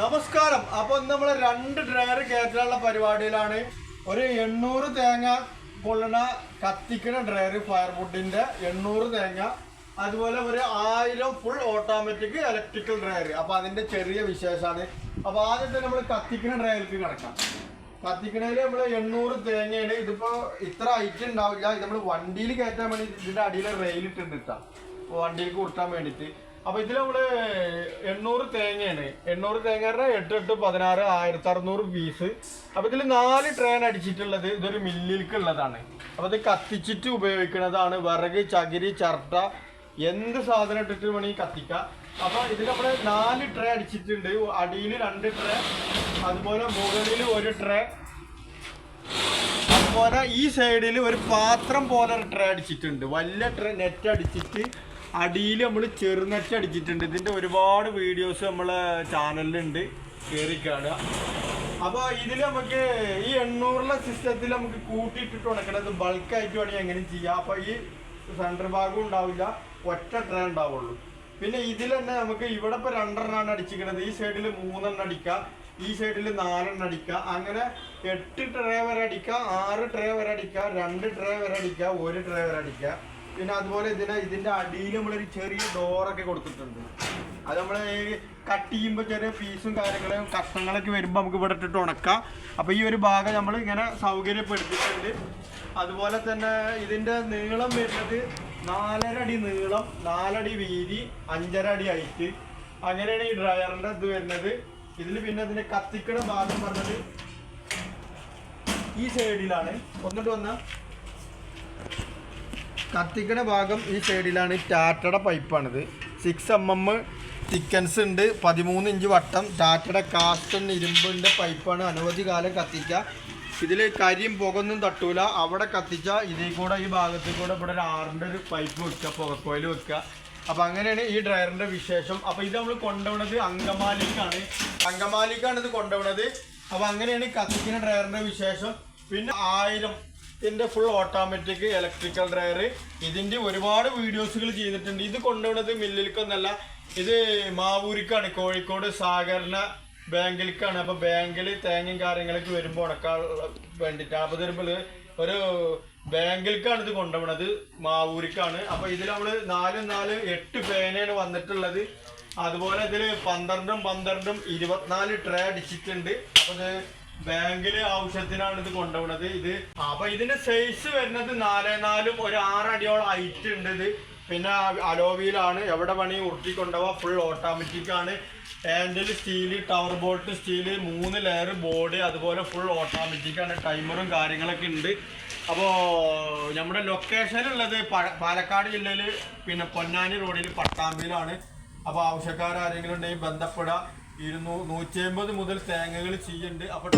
നമസ്കാരം. അപ്പൊ നമ്മൾ രണ്ട് ഡ്രയർ കയറ്റാനുള്ള പരിപാടിയിലാണ്. ഒരു എണ്ണൂറ് തേങ്ങ കൊള്ളണ കത്തിക്കണ ഡ്രയർ ഫയർവുഡിന്റെ എണ്ണൂറ് തേങ്ങ. അതുപോലെ ഒരു ആയിരം ഫുൾ ഓട്ടോമാറ്റിക് ഇലക്ട്രിക്കൽ ഡ്രയർ അപ്പൊ അതിന്റെ ചെറിയ വിശേഷമാണ് അപ്പൊ ആദ്യത്തെ നമ്മൾ കത്തിക്കണ ഡ്രയർക്ക് കിടക്കാം. കത്തിക്കണേൽ നമ്മൾ എണ്ണൂറ് തേങ്ങയാണ്. ഇതിപ്പോ ഇത്ര ഐറ്റം ഉണ്ടാവില്ല. ഇത് നമ്മൾ വണ്ടിയിൽ കയറ്റാൻ വേണ്ടി ഇതിന്റെ അടിയിൽ റെയിൽ ഇട്ടിട്ട് ഇട്ടാ വണ്ടിയിൽ കൊടുക്കാൻ വേണ്ടിയിട്ട്. അപ്പൊ ഇതിൽ നമ്മൾ എണ്ണൂറ് തേങ്ങയാണ്. എണ്ണൂറ് തേങ്ങയുടെ എട്ട് എട്ട് പതിനാറ് ആയിരത്തി അറുന്നൂറ് പീസ് അപ്പൊ ഇതിൽ നാല് ട്രെയിൻ അടിച്ചിട്ടുള്ളത് ഇതൊരു മില്ലിലേക്ക് ഉള്ളതാണ്. അപ്പൊ ഇത് കത്തിച്ചിട്ട് ഉപയോഗിക്കുന്നതാണ് വിറക് ചകിരി ചർട്ട എന്ത് സാധനം ഇട്ടിട്ട് വേണമെങ്കിൽ കത്തിക്കാം. അപ്പൊ ഇതിൽ നമ്മൾ നാല് ട്രേ അടിച്ചിട്ടുണ്ട്. അടിയിൽ രണ്ട് ട്രേ അതുപോലെ മുകളിൽ ഒരു ട്രേ അതുപോലെ ഈ സൈഡിൽ ഒരു പാത്രം പോലെ ട്രേ അടിച്ചിട്ടുണ്ട്. വലിയ ട്രേ നെറ്റ് അടിച്ചിട്ട് അടിയിൽ നമ്മൾ ചെറുനെറ്റ് അടിച്ചിട്ടുണ്ട്. ഇതിന്റെ ഒരുപാട് വീഡിയോസ് നമ്മളെ ചാനലിലുണ്ട് കയറി കാണുക അപ്പോൾ ഇതിൽ നമുക്ക് ഈ എണ്ണൂറിലെ സിസ്റ്റത്തിൽ നമുക്ക് കൂട്ടിയിട്ടിട്ട് ഉണക്കണത് ബൾക്കായിട്ട് വേണമെങ്കിൽ എങ്ങനെ ചെയ്യാം. അപ്പോൾ ഈ സെന്റർ ഭാഗം ഉണ്ടാവില്ല. ഒറ്റ ട്രേ ഉണ്ടാവുള്ളൂ. പിന്നെ ഇതിൽ തന്നെ നമുക്ക് ഇവിടെ ഇപ്പോൾ രണ്ടെണ്ണമാണ് അടിച്ചിരിക്കുന്നത് ഈ സൈഡിൽ മൂന്നെണ്ണം അടിക്കാം ഈ സൈഡിൽ നാലെണ്ണം അടിക്കാം അങ്ങനെ എട്ട് ട്രേ വരെ അടിക്കാം ആറ് ട്രേ വരെ അടിക്കാം രണ്ട് ട്രേ വരെ അടിക്കാം ഒരു ട്രേ വരെ അടിക്കാം പിന്നെ അതുപോലെ ഇതിന് ഇതിന്റെ അടിയിൽ നമ്മളൊരു ചെറിയ ഡോറൊക്കെ കൊടുത്തിട്ടുണ്ട്. അത് നമ്മൾ കട്ട് ചെയ്യുമ്പോൾ ചെറിയ പീസും കാര്യങ്ങളും കഷ്ണങ്ങളൊക്കെ വരുമ്പോൾ നമുക്ക് ഇവിടെ ഇട്ടിട്ട് ഉണക്കാം. അപ്പോൾ ഈ ഒരു ഭാഗം നമ്മൾ ഇങ്ങനെ സൗകര്യപ്പെടുത്തിയിട്ടുണ്ട്. അതുപോലെ തന്നെ ഇതിന്റെ നീളം വരുന്നത് നാലര അടി നീളം നാലടി വീതി അഞ്ചര അടി ഹൈറ്റ് അങ്ങനെയാണ് ഈ ഡ്രയറിന്റെ ഇത് വരുന്നത്. ഇതിൽ പിന്നെ ഇതിന്റെ കത്തിക്കണ ഭാഗം പറഞ്ഞത് ഈ സൈഡിലാണ് ഒന്നിട്ട് വന്ന കത്തിക്കണ ഭാഗം ഈ സൈഡിലാണ് ടാറ്റയുടെ പൈപ്പാണിത് സിക്സ് എം എം തിക്കൻസ് ഉണ്ട്. പതിമൂന്ന് ഇഞ്ച് വട്ടം. ടാറ്റയുടെ കാസ്റ്റൺ ഇരുമ്പിന്റെ പൈപ്പാണ് അനവധി കാലം കത്തിക്കുക ഇതിൽ കരിയും പുകൊന്നും തട്ടൂല. അവിടെ കത്തിച്ച ഇതിൽ കൂടെ ഈ ഭാഗത്തിൽ കൂടെ ഇവിടെ ഒരു ആറിന്റെ ഒരു പൈപ്പ് വെക്കുക പുകക്കോയിൽ വെക്കുക. അപ്പം അങ്ങനെയാണ് ഈ ഡ്രയറിന്റെ വിശേഷം. അപ്പം ഇത് നമ്മൾ കൊണ്ടുപോണത് അങ്കമാലിക്കാണ്. അങ്കമാലിക്കാണ് ഇത് കൊണ്ടുപോണത്. അപ്പം അങ്ങനെയാണ് കത്തിക്കുന്ന ഡ്രയറിന്റെ വിശേഷം. പിന്നെ ആയിരം ഇതിന്റെ ഫുൾ ഓട്ടോമാറ്റിക് ഇലക്ട്രിക്കൽ ഡ്രയർ ഇതിന്റെ ഒരുപാട് വീഡിയോസുകൾ ചെയ്തിട്ടുണ്ട്. ഇത് കൊണ്ടുപോകുന്നത് മില്ലിലേക്കൊന്നല്ല ഇത് മാവൂരിക്കാണ്. കോഴിക്കോട് സഹകരണ ബാങ്കിലേക്കാണ് അപ്പൊ ബാങ്കിൽ തേങ്ങയും കാര്യങ്ങളൊക്കെ വരുമ്പോൾ ഉണക്കാൻ വേണ്ടിട്ട് അപ്പൊ തരുമ്പോൾ ഒരു ബാങ്കിലേക്കാണ് ഇത് കൊണ്ടുപോകുന്നത് മാവൂരിക്കാണ്. അപ്പൊ ഇതിൽ നമ്മൾ നാല് നാല് എട്ട് പേനയാണ് വന്നിട്ടുള്ളത്. അതുപോലെ ഇതിൽ പന്ത്രണ്ടും പന്ത്രണ്ടും ഇരുപത്തിനാല് ട്രേ അടിച്ചിട്ടുണ്ട്. അപ്പൊ ഇത് ബാങ്കിൽ ആവശ്യത്തിനാണ് ഇത് കൊണ്ടുപോണത്. ഇത് അപ്പൊ ഇതിന്റെ സൈസ് വരുന്നത് നാലേ നാലും ഒരു ആറടിയോളം ഹൈറ്റ് ഉണ്ട് ഇത്. പിന്നെ അലോവിയിലാണ്. എവിടെ പണി ഉരുട്ടി കൊണ്ടുപോവാ ഫുൾ ഓട്ടോമാറ്റിക് ആണ് handle steel tower bolt steel മൂന്ന് ലെയർ ബോർഡ് അതുപോലെ ഫുൾ ഓട്ടോമാറ്റിക് ആണ്. ടൈമറും കാര്യങ്ങളൊക്കെ ഉണ്ട്. അപ്പോൾ നമ്മുടെ ലൊക്കേഷൻ ഉള്ളത് പാലക്കാട് ജില്ലയിൽ പിന്നെ പൊന്നാനി റോഡിൽ പട്ടാമ്പിയിലാണ്. അപ്പോൾ ആവശ്യക്കാരെങ്കിലും ഉണ്ടെങ്കിൽ ബന്ധപ്പെടുക. ഇരുന്നൂ നൂറ്റി അമ്പത് മുതൽ തേങ്ങകൾ ചെയ്യുന്നുണ്ട് അപ്പോൾ